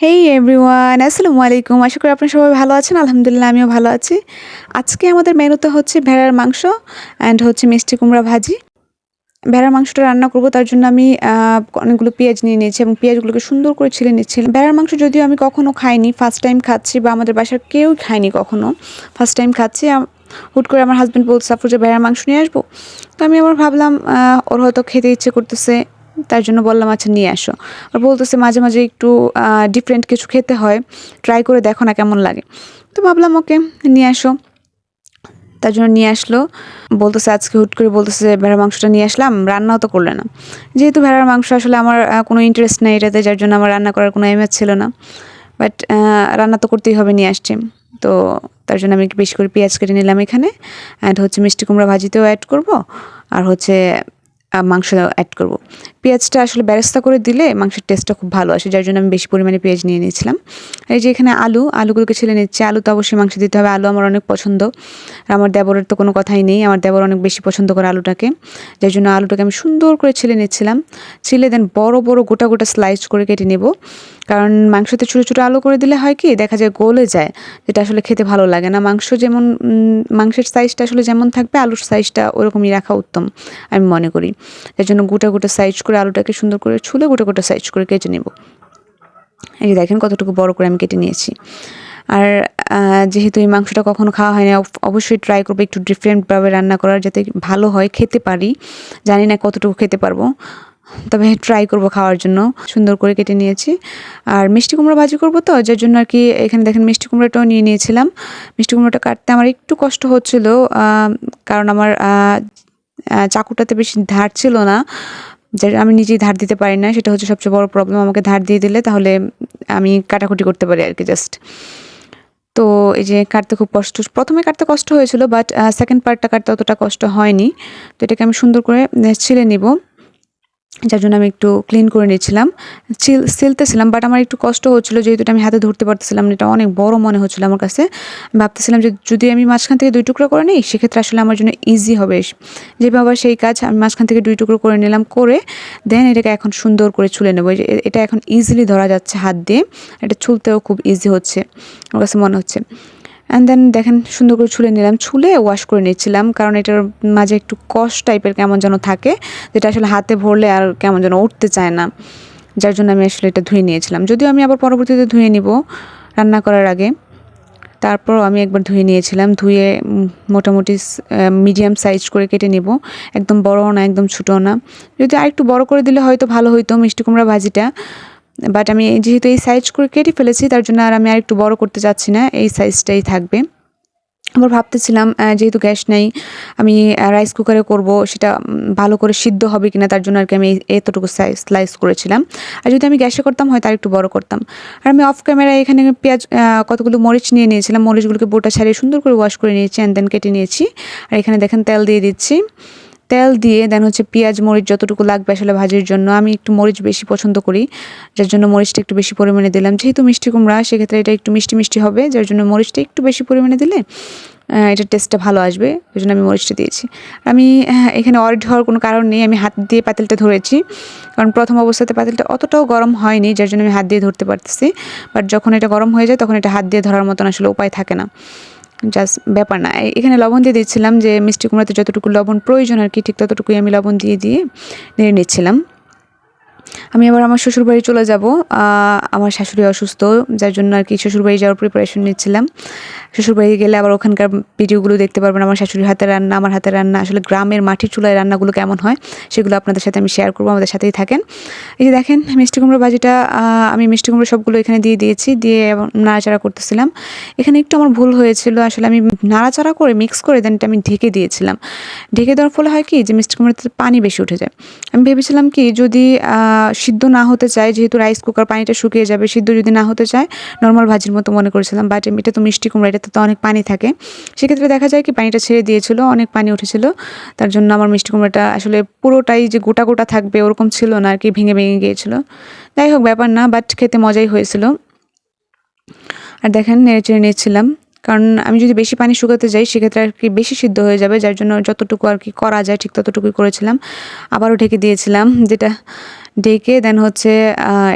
হেই everyone আসসালামু আলাইকুম আশা করি আপনারা সবাই ভালো আছেন। আলহামদুলিল্লাহ, আমিও ভালো আছি। আজকে আমাদের মেনুতে হচ্ছে ভেড়ার মাংস অ্যান্ড হচ্ছে মিষ্টি কুমড়া ভাজি। ভেড়ার মাংসটা রান্না করব, তার জন্য আমি অনেকগুলো পেঁয়াজ নিয়ে নিয়েছি এবং পেঁয়াজগুলোকে সুন্দর করে ছিলে নিচ্ছিলাম ভেড়ার মাংস যদিও আমি কখনও খাইনি ফার্স্ট টাইম খাচ্ছি বা আমাদের বাসার কেউ খায়নি কখনো ফার্স্ট টাইম খাচ্ছি। হুট করে আমার হাজব্যান্ড বলছে আপু যে ভেড়ার মাংস নিয়ে আসব? তো আমি আবার ভাবলাম ওর হয়তো খেতে ইচ্ছে করতেছে। তার জন্য বললাম আচ্ছা নিয়ে আসো। আর বলতেছে মাঝে মাঝে একটু ডিফারেন্ট কিছু খেতে হয়। ট্রাই করে দেখো না কেমন লাগে। তো ভাবলাম, ওকে, নিয়ে আসো। তার জন্য নিয়ে আসলো। বলতেছে, আজকে হুট করে বলতেছে ভেড়ার মাংসটা নিয়ে আসলাম, রান্নাও তো করলে না। যেহেতু ভেড়ার মাংস আসলে আমার কোনো ইন্টারেস্ট নেই এটাতে, যার জন্য আমার রান্না করার কোনো এমএস ছিল না। বাট রান্না তো করতেই হবে, নিয়ে আসছি। তো তার জন্য আমি একটু বেশি করে পেঁয়াজ কেটে নিলাম এখানে। অ্যান্ড হচ্ছে মিষ্টি কুমড়া ভাজিতেও অ্যাড করব। আর হচ্ছে মাংস অ্যাড করব। পেঁয়াজটা আসলে ব্যারেস্তা করে দিলে মাংসের টেস্টটা খুব ভালো আসে, যার জন্য আমি বেশি পরিমাণে পেঁয়াজ নিয়ে নিয়েছিলাম। এই যে এখানে আলু, আলুগুলোকে ছেলে নিচ্ছে, আলু তো অবশ্যই মাংস দিতে হবে, আলু আমার অনেক পছন্দ। আর আমার দেবরের তো কোনো কথাই নেই, আমার দেবর অনেক বেশি পছন্দ করে আলুটাকে। যার জন্য আলুটাকে আমি সুন্দর করে ছেলে নিচ্ছিলাম। ছিলে দেন বড় বড় গোটা গোটা স্লাইস করে কেটে নেব। কারণ মাংসতে ছোটো ছোটো আলু করে দিলে হয় কি, দেখা যায় গলে যায়, যেটা আসলে খেতে ভালো লাগে না। মাংস যেমন মাংসের সাইজটা আসলে যেমন থাকবে, আলুর সাইজটা ওরকমই রাখা উত্তম, আমি মনে করি। যার জন্য গোটা গোটা সাইজ করে আলুটাকে সুন্দর করে ছুলে গোটা গোটা সাইজ করে কেটে নেব। এই যে দেখেন কতটুকু বড় করে আমি কেটে নিয়েছি। আর যেহেতু এই মাংসটা কখনো খাওয়া হয় না অবশ্যই ট্রাই করব একটু ডিফারেন্টভাবে রান্না করার যাতে ভালো হয়, খেতে পারি। জানি না কতটুকু খেতে পারব, তবে ট্রাই করব খাওয়ার জন্য। সুন্দর করে কেটে নিয়েছি। আর মিষ্টি কুমড়ো ভাজি করব তো, যার জন্য আর কি এখানে দেখেন মিষ্টি কুমড়োটাও নিয়ে নিয়েছিলাম। মিষ্টি কুমড়োটা কাটতে আমার একটু কষ্ট হচ্ছিল কারণ আমার চাকুটাতে বেশি ধার ছিল না। যার আমি নিজেই ধার দিতে পারি না, সেটা হচ্ছে সবচেয়ে বড় প্রবলেম আমাকে ধার দিয়ে দিলে তাহলে আমি কাটাকুটি করতে পারি আর কি জাস্ট তো এই যে কাটতে খুব কষ্ট, প্রথমে কাটতে কষ্ট হয়েছিল বাট সেকেন্ড পার্টটা কাটতে অতটা কষ্ট হয়নি। তো এটাকে আমি সুন্দর করে ছিলে নিব। যার জন্য আমি একটু ক্লিন করে নিচ্ছিলাম চিল সিলতেছিলাম বাট আমার একটু কষ্ট হচ্ছিল, যেহেতু আমি হাতে ধরতে পারতেছিলাম এটা অনেক বড় মনে হচ্ছিল আমার কাছে। ভাবতেছিলাম যে যদি আমি মাঝখান থেকে দুই টুকরো করে নিই, সেক্ষেত্রে আসলে আমার জন্য ইজি হবে। যেভাবে আবার সেই কাজ আমি মাঝখান থেকে দুই টুকরো করে নিলাম, করে দেন এটাকে এখন সুন্দর করে ছুলে নেব। যে এটা এখন ইজিলি ধরা যাচ্ছে হাত দিয়ে, এটা ছুলতেও খুব ইজি হচ্ছে, আমার কাছে মনে হচ্ছে। অ্যান্ড দেন দেখেন সুন্দর করে ছুলে নিলাম। ছুলে ওয়াশ করে নিচ্ছিলাম, কারণ এটার মাঝে একটু কষ টাইপের কেমন যেন থাকে, যেটা আসলে হাতে ভরলে আর কেমন যেন উঠতে চায় না। যার জন্য আমি আসলে এটা ধুয়ে নিয়েছিলাম। যদিও আমি আবার পরবর্তীতে ধুয়ে নিব রান্না করার আগে। তারপর আমি একবার ধুয়ে নিয়েছিলাম, ধুয়ে মোটামুটি মিডিয়াম সাইজ করে কেটে নিব। একদম বড়ও না, একদম ছোটো না। যদি আরেকটু বড় করে দিলে হয়তো ভালো হইতো, মিষ্টি কুমড়া ভাজিটা। বাট আমি যেহেতু এই সাইজ করে কেটে ফেলেছি, তার জন্য আর আমি আর একটু বড় করতে চাচ্ছি না, এই সাইজটাই থাকবে। আবার ভাবতেছিলাম যেহেতু গ্যাস নেই, আমি রাইস কুকারে করব, সেটা ভালো করে সিদ্ধ হবে কিনা, তার জন্য আর কি আমি এতটুকু সাইজ স্লাইস করেছিলাম। আর যদি আমি গ্যাসে করতাম, হয়তো আর একটু বড় করতাম। আর আমি অফ ক্যামেরায় এখানে পেঁয়াজ কতগুলো মরিচ নিয়ে নিয়েছিলাম, মরিচগুলোকে বোটা ছাড়িয়ে সুন্দর করে ওয়াশ করে নিয়েছি অ্যান্ড দেন কেটে নিয়েছি। আর এখানে দেখেন তেল দিয়ে দিচ্ছি। তেল দিয়ে দেন হচ্ছে পেঁয়াজ, মরিচ যতটুকু লাগবে আসলে ভাজির জন্য। আমি একটু মরিচ বেশি পছন্দ করি, যার জন্য মরিচটা একটু বেশি পরিমাণে দিলাম। যেহেতু মিষ্টি কুমড়া, সেক্ষেত্রে এটা একটু মিষ্টি মিষ্টি হবে, যার জন্য মরিচটা একটু বেশি পরিমাণে দিলে এটার টেস্টটা ভালো আসবে, ওই জন্য আমি মরিচটা দিয়েছি। আমি এখানে অরিড হওয়ার কোনো কারণ নেই, আমি হাত দিয়ে পাতিলটা ধরেছি। কারণ প্রথম অবস্থাতে পাতিলটা অতটাও গরম হয়নি, যার জন্য আমি হাত দিয়ে ধরতে পারতেছি। বাট যখন এটা গরম হয়ে যায়, তখন এটা হাত দিয়ে ধরার মতন আসলে উপায় থাকে না। জাস্ট ব্যাপার না। এখানে লবণ দিয়ে দিচ্ছিলাম যে মিষ্টি কুমড়াতে যতটুকু লবণ প্রয়োজন আর কি, ঠিক ততটুকুই আমি লবণ দিয়ে দিয়ে নেড়ে নিচ্ছিলাম। আমি আবার আমার শ্বশুরবাড়ি চলে যাব। আমার শাশুড়ি অসুস্থ, যার জন্য আর কি শ্বশুরবাড়ি যাওয়ার প্রিপারেশন নিচ্ছিলাম। শ্বশুরবাড়ি গেলে আবার ওখানকার ভিডিওগুলো দেখতে পারবেন। আমার শাশুড়ির হাতের রান্না, আমার হাতে রান্না, আসলে গ্রামের মাটির চুলায় রান্নাগুলো কেমন হয় সেগুলো আপনাদের সাথে আমি শেয়ার করব, আমাদের সাথেই থাকেন। এই যে দেখেন, মিষ্টি কুমড়ো ভাজিটা আমি মিষ্টি কুমড়ো সবগুলো এখানে দিয়ে দিয়েছি, দিয়ে নাড়াচাড়া করতেছিলাম। এখানে একটু আমার ভুল হয়েছিল, আসলে আমি নাড়াচাড়া করে মিক্স করে দেন আমি ঢেকে দিয়েছিলাম। ঢেকে দেওয়ার ফলে হয় কি যে মিষ্টি কুমড়োতে পানি বেশি উঠে যায়। আমি ভেবেছিলাম কি যদি সিদ্ধ না হতে চায়, যেহেতু রাইস কুকার পানিটা শুকিয়ে যাবে, সিদ্ধ যদি না হতে চায় নর্মাল ভাজির মতো মনে করেছিলাম বাট এটা তো মিষ্টি কুমড়া, এটাতে তো অনেক পানি থাকে। সেক্ষেত্রে দেখা যায় কি, পানিটা ছেড়ে দিয়েছিল, অনেক পানি উঠেছিল, তার জন্য আমার মিষ্টি কুমড়াটা আসলে পুরোটাই যে গোটা গোটা থাকবে ওরকম ছিল না, আর কি ভেঙে ভেঙে গিয়েছিল। যাই হোক, ব্যাপার না বাট খেতে মজাই হয়েছিল। আর দেখেন, নেড়ে চেড়ে নিচ্ছিলাম কারণ আমি যদি বেশি পানি শুকাতে যাই, সেক্ষেত্রে আর কি বেশি সিদ্ধ হয়ে যাবে, যার জন্য যতটুকু আর কি করা যায় ঠিক ততটুকুই করেছিলাম। আবারও ঢেকে দিয়েছিলাম, যেটা ঢেকে দেন হচ্ছে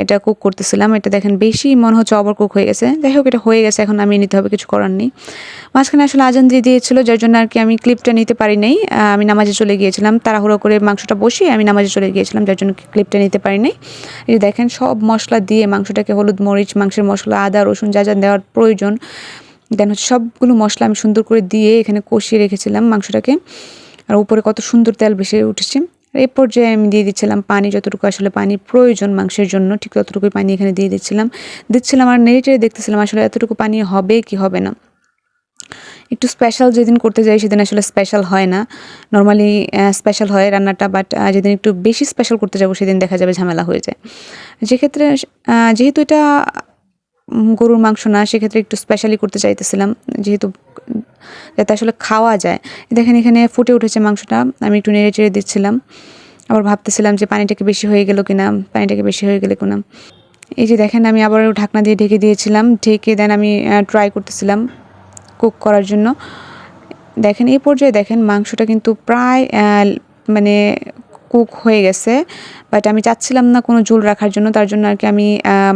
এটা কুক করতেছিলাম। এটা দেখেন বেশি মনে হচ্ছে ওভার কুক হয়ে গেছে। যাই হোক, এটা হয়ে গেছে, এখন আমি নিতে হবে, কিছু করার নেই। মাঝখানে আসলে আজান দিয়ে দিয়েছিল, যার জন্য আর কি আমি ক্লিপটা নিতে পারি নাই। আমি নামাজে চলে গিয়েছিলাম, তাড়াহুড়ো করে মাংসটা বসিয়ে আমি নামাজে চলে গিয়েছিলাম, যার জন্য ক্লিপটা নিতে পারি নাই। এই দেখেন সব মশলা দিয়ে মাংসটাকে হলুদ মরিচ, মাংসের মশলা, আদা, রসুন যা যা দেওয়ার প্রয়োজন দেন হচ্ছে সবগুলো মশলা আমি সুন্দর করে দিয়ে এখানে কষিয়ে রেখেছিলাম মাংসটাকে। আর উপরে কত সুন্দর তেল ভেসে উঠেছে। আর এই পর্যায়ে আমি দিয়ে দিচ্ছিলাম পানি, যতটুকু আসলে পানি প্রয়োজন মাংসের জন্য, ঠিক ততটুকুই পানি এখানে দিয়ে দিচ্ছিলাম। দিচ্ছিলাম আর নেড়ে দেখতেছিলাম আসলে এতটুকু পানি হবে কি হবে না। একটু স্পেশাল যেদিন করতে যাই সেদিন আসলে স্পেশাল হয় না। নর্মালি স্পেশাল হয় রান্নাটা বাট যেদিন একটু বেশি স্পেশাল করতে যাব সেদিন দেখা যাবে ঝামেলা হয়ে যায়। যেক্ষেত্রে যেহেতু এটা গরুর মাংস না, সেক্ষেত্রে একটু স্পেশালি করতে চাইতেছিলাম, যেহেতু যাতে আসলে খাওয়া যায়। দেখেন এখানে ফুটে উঠেছে মাংসটা, আমি একটু নেড়ে চেড়ে দিচ্ছিলাম। আবার ভাবতেছিলাম যে পানিটাকে বেশি হয়ে গেল কিনা, পানিটাকে বেশি হয়ে গেলে কিনা। এই যে দেখেন, আমি আবার ঢাকনা দিয়ে ঢেকে দিয়েছিলাম, ঢেকে দেন আমি ট্রাই করতেছিলাম কুক করার জন্য। দেখেন, এই পর্যায়ে দেখেন মাংসটা কিন্তু প্রায় মানে কুক হয়ে গেছে বাট আমি চাচ্ছিলাম না কোনো ঝোল রাখার জন্য, তার জন্য আর কি আমি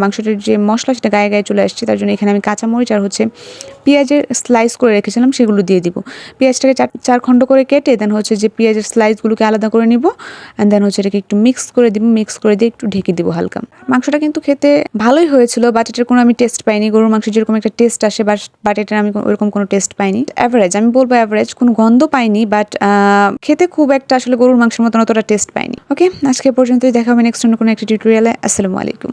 মাংসটার যে মশলা সেটা গায়ে গায়ে চলে আসছে, তার জন্য এখানে আমি কাঁচামরিচ আর হচ্ছে পেঁয়াজের স্লাইস করে রেখেছিলাম, সেগুলো দিয়ে দিব। পেঁয়াজটাকে চার চার খণ্ড করে কেটে দেন হচ্ছে যে পেঁয়াজের স্লাইসগুলোকে আলাদা করে নিব অ্যান্ড দেন হচ্ছে এটাকে একটু মিক্স করে দিব মিক্স করে দিয়ে একটু ঢেকে দিব হালকা। মাংসটা কিন্তু খেতে ভালোই হয়েছিল বাট এটার কোনো আমি টেস্ট পাইনি, গরুর মাংসের যেরকম একটা টেস্ট আসে বাট এটার আমি ওরকম কোনো টেস্ট পাইনি। অ্যাভারেজ আমি বলব অ্যাভারেজ কোনো গন্ধ পাইনি বাট খেতে খুব একটা আসলে গরুর মাংসের মতন অতটা টেস্ট পাইনি। ওকে আজকে পর্যন্তই দেখা হবে নেক্সট অন্য কোনো একটা টিউটোরিয়ালে আসসালামু আলাইকুম।